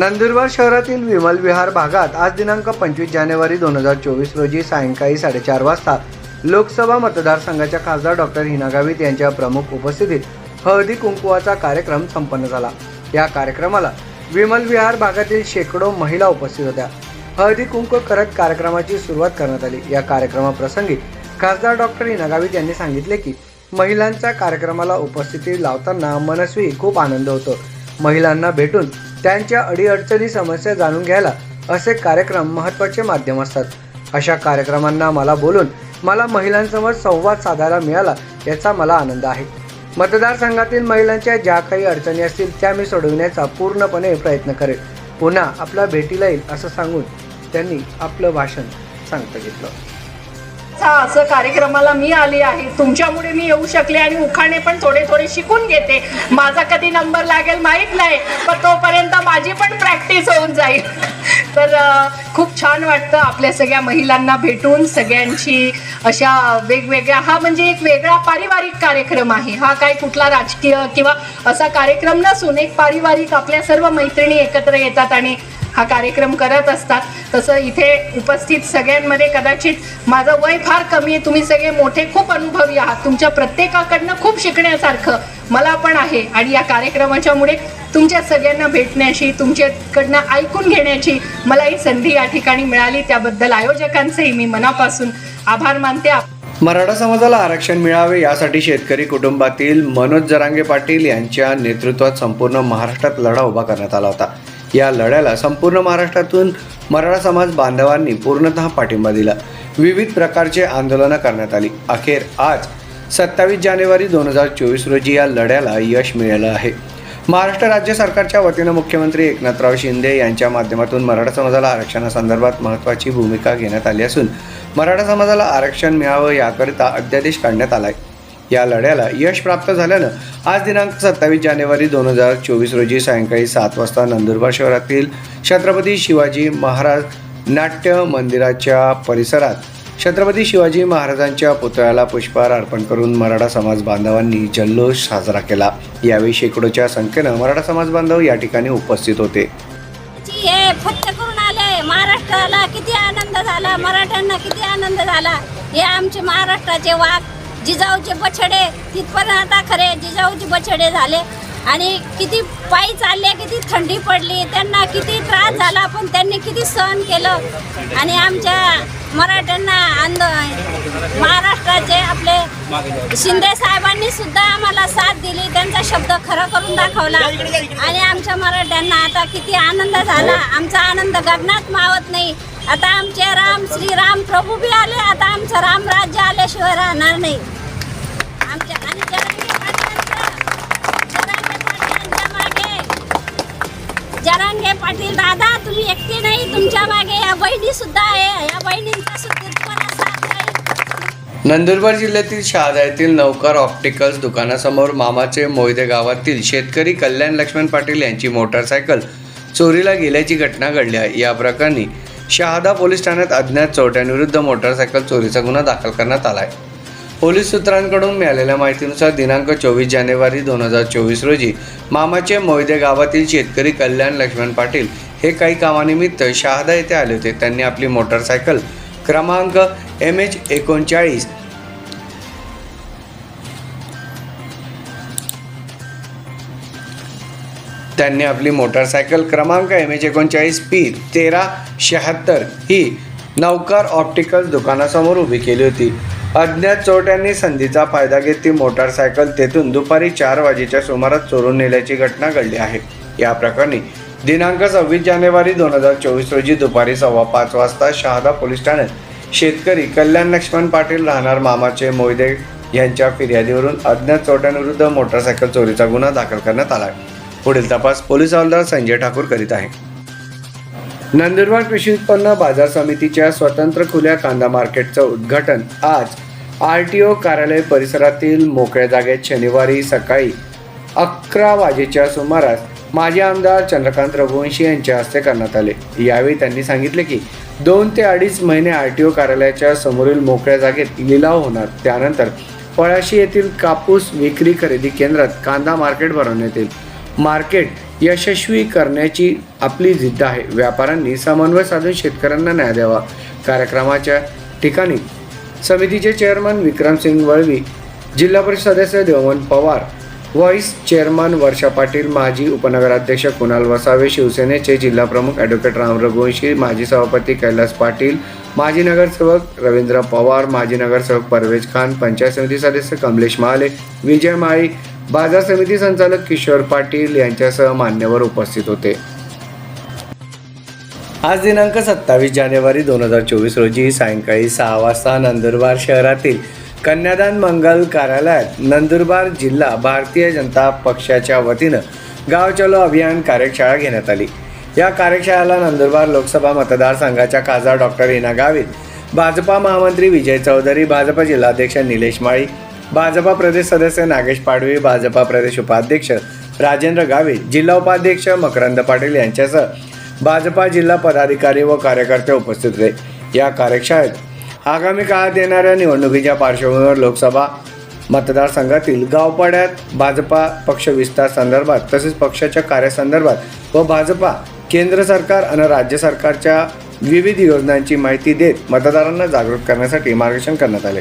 नंदुरबार शहरातील विमल विहार भागात आज दिनांक पंचवीस जानेवारी दोन हजार चोवीस रोजी सायंकाळी साडेचार वाजता लोकसभा मतदारसंघाच्या खासदार डॉक्टर हिना गावित यांच्या प्रमुख उपस्थितीत हळदी कुंकुवाचा कार्यक्रम संपन्न झाला. या कार्यक्रमाला विमल विहार भागातील शेकडो महिला उपस्थित होत्या. हळदी कुंकू करत कार्यक्रमाची सुरुवात करण्यात आली. या कार्यक्रमाप्रसंगी खासदार डॉक्टर हिना गावित यांनी सांगितले की महिलांच्या कार्यक्रमाला उपस्थिती लावताना मनस्वी खूप आनंद होतो. महिलांना भेटून त्यांच्या अडीअडचणी समस्या जाणून घ्यायला असे कार्यक्रम महत्त्वाचे माध्यम असतात. अशा कार्यक्रमांना मला बोलून मला महिलांसमोर संवाद साधायला मिळाला याचा मला आनंद आहे. मतदारसंघातील महिलांच्या ज्या काही अडचणी असतील त्या मी सोडविण्याचा पूर्णपणे प्रयत्न करेल. पुन्हा आपल्या भेटीला येईल असं सांगून त्यांनी आपलं भाषण सांगता घेतलं. हा असं कार्यक्रमाला मी आली आहे. तुमच्यामुळे मी येऊ शकले आणि उखाणे पण थोडे थोडे शिकून घेते. माझा कधी नंबर लागेल माहीत नाही पण तोपर्यंत माझी पण प्रॅक्टिस होऊन जाईल. तर खूप छान वाटतं आपल्या सगळ्या महिलांना भेटून सगळ्यांची अशा वेगवेगळ्या हा म्हणजे एक वेगळा पारिवारिक कार्यक्रम आहे. हा काय कुठला राजकीय किंवा असा कार्यक्रम नसून एक पारिवारिक आपल्या सर्व मैत्रिणी एकत्र येतात आणि हा कार्यक्रम करत असतात. तसं इथे उपस्थित सगळ्यांमध्ये कदाचित माझं वय फार कमी आहे. तुम्ही सगळे मोठे खूप अनुभवी आहात. तुमच्या प्रत्येकाकडनं खूप शिकण्यासारखं मला पण आहे. आणि या कार्यक्रमाच्यामुळे तुमच्या सगळ्यांना भेटण्याची तुमच्याकडनं ऐकून घेण्याची मला ही संधी या ठिकाणी मिळाली. त्याबद्दल आयोजकांचेही मी मनापासून आभार मानते. मराठा समाजाला आरक्षण मिळावे यासाठी शेतकरी कुटुंबातील मनोज जरांगे पाटील यांच्या नेतृत्वात संपूर्ण महाराष्ट्रात लढा उभा करण्यात आला होता. या लढ्याला संपूर्ण महाराष्ट्रातून मराठा समाज बांधवांनी पूर्णतः पाठिंबा दिला. विविध प्रकारचे आंदोलनं करण्यात आली. अखेर आज सत्तावीस जानेवारी दोन हजार चोवीस रोजी या लढ्याला यश मिळालं आहे. महाराष्ट्र राज्य सरकारच्या वतीनं मुख्यमंत्री एकनाथराव शिंदे यांच्या माध्यमातून मराठा समाजाला आरक्षणासंदर्भात महत्त्वाची भूमिका घेण्यात आली असून मराठा समाजाला आरक्षण मिळावं याकरिता अध्यादेश काढण्यात आला आहे या लढ्याला यश प्राप्त झाल्यानं आज दिनांक सत्तावीस जानेवारी दोन हजार चोवीस रोजी सायंकाळी सात वाजता नंदुरबार शहरातील छत्रपती शिवाजी महाराज नाट्य मंदिराच्या परिसरात छत्रपती शिवाजी महाराजांच्या पुतळ्याला पुष्पहार अर्पण करून मराठा समाज बांधवांनी जल्लोष साजरा केला. यावेळी शेकडोच्या संख्येनं मराठा समाज बांधव या ठिकाणी उपस्थित होते. करून आले. महाराष्ट्राला किती आनंद झाला. मराठ्यांना किती आनंद झाला. हे आमचे महाराष्ट्राचे वाघ जिजाऊचे बछडे तिथपर्यंत आता खरे जिजाऊचे बछडे झाले. आणि किती पायी चालले किती थंडी पडली त्यांना किती त्रास झाला पण त्यांनी किती सहन केलं. आणि आमच्या मराठ्यांना आंदो महाराष्ट्राचे आपले शिंदे साहेबांनी सुद्धा आम्हाला साथ दिली त्यांचा शब्द खरं करून दाखवला. आणि आमच्या मराठ्यांना आता किती आनंद झाला. आमचा आनंद गगनात मावत नाही. आता आमचे राम श्रीराम प्रभू बी आले आता आमचं राम राज्य आल्याशिवाय राहणार नाही. आमच्या आणि जरांगे जरांगे मागे. जरांगे पाटील दादा तुम्ही एकटे नाही तुमच्या मागे या बहिणी सुद्धा आहे. या बहिणींचा सुद्धा नंदुरबार जिल्ह्यातील शहादा येथील नौकर ऑप्टिकल्स दुकानासमोर मामाचे मोहिदे गावातील शेतकरी कल्याण लक्ष्मण पाटील यांची मोटारसायकल चोरीला गेल्याची घटना घडली आहे. या प्रकरणी शहादा पोलीस ठाण्यात अज्ञात चोरट्यांविरुद्ध मोटारसायकल चोरीचा गुन्हा दाखल करण्यात आला आहे पोलीस सूत्रांकडून मिळालेल्या माहितीनुसार दिनांक चोवीस जानेवारी दोन हजार चोवीस रोजी मामाचे मोयदे गावातील शेतकरी कल्याण लक्ष्मण पाटील हे काही कामानिमित्त शहादा येथे आले होते. त्यांनी आपली मोटारसायकल क्रमांक एम एच एकोणचाळीस त्यांनी आपली मोटारसायकल क्रमांक एम एच एकोणचाळीस पी तेरा शहात्तर ही नौकार ऑप्टिकल्स दुकानासमोर उभी केली होती. अज्ञात चोरट्यांनी संधीचा फायदा घेत ती मोटारसायकल तेथून दुपारी चार वाजेच्या सुमारास चोरून नेल्याची घटना घडली आहे. या प्रकरणी दिनांक सव्वीस जानेवारी दोन हजार चोवीस रोजी दुपारी सव्वा पाच वाजता शहादा पोलीस ठाण्यात शेतकरी कल्याण लक्ष्मण पाटील राहणार मामाचे मोहिदे यांच्या फिर्यादीवरून अज्ञात चोरट्यांविरुद्ध मोटारसायकल चोरीचा गुन्हा दाखल करण्यात आला आहे. पुढील तपास पोलीस हवालदार संजय ठाकूर करीत आहे. नंदुरबार कृषी उत्पन्न बाजार समितीच्या स्वतंत्र खुल्या कांदा मार्केटचं उद्घाटन आज. आर टी ओ कार्यालय परिसरातील मोकळ्या जागेत शनिवारी सकाळी अकरा वाजेच्या सुमारास माजी आमदार चंद्रकांत रघुवंशी यांच्या हस्ते करण्यात आले. यावेळी त्यांनी सांगितले की दोन ते अडीच महिने आर टी ओ कार्यालयाच्या समोरील मोकळ्या जागेत लिलाव होणार. त्यानंतर पळाशी येथील कापूस विक्री खरेदी केंद्रात कांदा मार्केट भरवण्यात येईल. मार्केट यशस्वी करण्याची आपली जिद्द आहे. व्यापाऱ्यांनी समन्वय साधून शेतकऱ्यांना न्याय द्यावा. कार्यक्रमाच्या ठिकाणी समितीचे चेअरमन विक्रमसिंग वळवी जिल्हा परिषद सदस्य देवमन पवार व्हाईस चेअरमन वर्षा पाटील माजी उपनगराध्यक्ष कुणाल वसावे शिवसेनेचे जिल्हा प्रमुख ॲडव्होकेट राम रघुवंशी माजी सभापती कैलास पाटील माजी नगरसेवक रवींद्र पवार माजी नगरसेवक परवेज खान पंचायत समिती सदस्य कमलेश महाले विजय माळी बाजार समिती संचालक किशोर पाटील यांच्यासह मान्यवर उपस्थित होते. आज दिनांक सत्तावीस जानेवारी दोन हजार चोवीस रोजी सायंकाळी सहा वाजता नंदुरबार शहरातील कन्यादान मंगल कार्यालयात नंदुरबार जिल्हा भारतीय जनता पक्षाच्या वतीनं गाव चलो अभियान कार्यशाळा घेण्यात आली. या कार्यशाळेला नंदुरबार लोकसभा मतदारसंघाच्या खासदार डॉक्टर हिना गावित भाजपा महामंत्री विजय चौधरी भाजपा जिल्हाध्यक्ष निलेश माळी भाजपा प्रदेश सदस्य नागेश पाडवी भाजपा प्रदेश उपाध्यक्ष राजेंद्र गावित जिल्हा उपाध्यक्ष मकरंद पाटील यांच्यासह भाजपा जिल्हा पदाधिकारी व कार्यकर्ते उपस्थित होते. या कार्यशाळेत आगामी काळात येणाऱ्या निवडणुकीच्या पार्श्वभूमीवर लोकसभा मतदारसंघातील गावपाड्यात भाजपा पक्ष विस्तार संदर्भात तसेच पक्षाच्या कार्यासंदर्भात व भाजपा केंद्र सरकार आणि राज्य सरकारच्या विविध योजनांची माहिती देत मतदारांना जागृत करण्यासाठी मार्गदर्शन करण्यात आले.